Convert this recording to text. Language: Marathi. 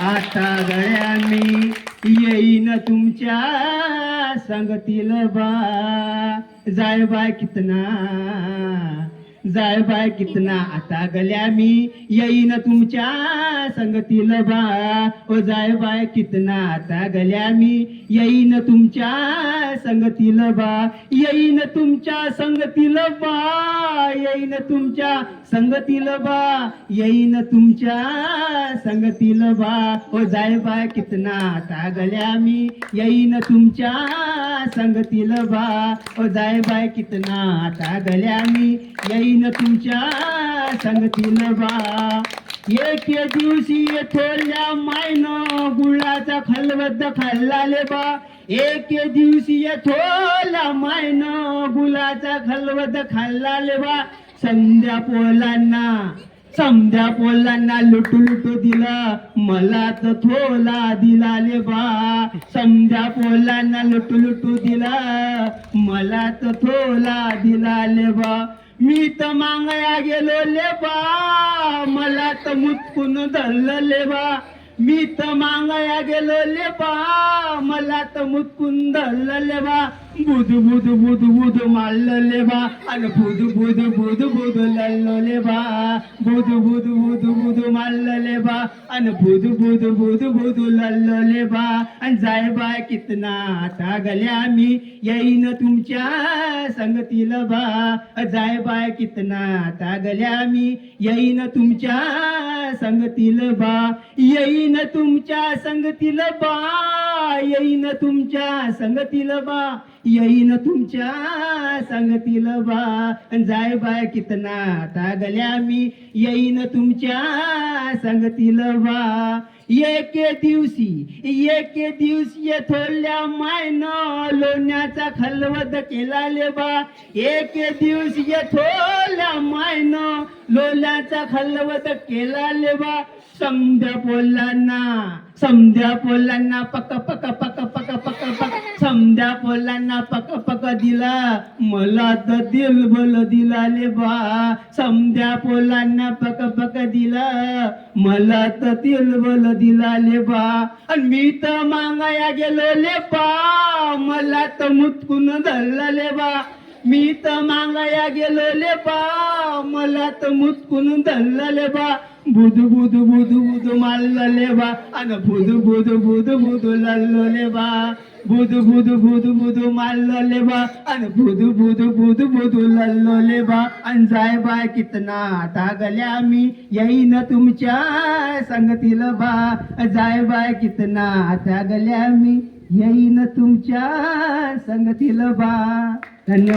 आता गळ्या मी येईन तुमच्या सांगतील बा. जाय बाय कितना. जाय बाय कितना आता गल्या मी. येईन तुमच्या संगतील बा ओ जाय बाय कितना आता गल्या मी. येईन तुमच्या संगतील बा. येईन तुमच्या संगतील बा. येईन तुमच्या संगतील बा. येईन तुमच्या संगतील बा. ओ जाय बाय कितना आता गल्या मी. येईन तुमच्या संगतील बा. ओ जाय बाय कितना आता गल्या मी. येईन तुमच्या सांगतील बा. एक दिवशी येथल्या मायन गुळाचा खलबद्द खाल्लाले बा. एक दिवशी येथोला मायन गुलाचा खलबद्द खाल्लाले बा. संध्या पोलांना समध्या पोलांना लुटू लुटू दिला. मला तर थोला दिलाले बा. समध्या पोलांना लुटू लुटू दिला. मला तर थोला दिला ले बा. मी तर मांगया गेलो ले बा मला तर मुतकून धरलं ले बा मी तर मांगया गेलो ले बा मला तर मुतकून धरलं ले बा बुध बुध बुध बुधु मारलं बा आणि बुध बुध बुध बुध लल्लोले बा बुध बुध बुध बुध मारलं बा आणि बुध बुध बुध बुदू लल्लोले बा आणि जाय बाय कितना आता गले मी येईन तुमच्या संगतील बा जाय बाय कितना आता गले मी येईन तुमच्या संगतील बा येईन तुमच्या संगतील बा येईन तुमच्या संगतील बा येईन तुमच्या संगतील बा. जाय बाय कितना तागल्या मी येईन तुमच्या संगतील बा. एके दिवशी एके दिवशी थोरल्या मायन लोण्याचा खलवत केला ले बा. एके दिवशी थोरल्या मायन लोण्याचा खलवत केला ले बा. समध्या पोलांना समध्या पोलांना पक पक पक पक समद्या समध्या पोलांना पक पक दिला. मला तर दिल बल दिला ले बा. समध्या पोलांना पक पक दिला. मला तर दिल बल दिला ले बा. आणि मी तर मागाया गेलो ले बा. मला तर मुतकून धरला ले बा. मी तर मागाया गेलो ले बा. मला तर मुतकून धरलं ले बा. बुध बुध बुध बुध मारलो ले बा अन बुध बुध बुध बुध लल्लो लेवा बा बुध बुध बुध बुध मारलो लेवा बा अन बुध बुध बुध बुध लल्लो लेवा बा अन जाय बाय कितना आता गल्या मी येईन तुमच्या संगतील बा जाय बाय कितना आता गल्या मी येईन तुमच्या संगतील बा धन्यवाद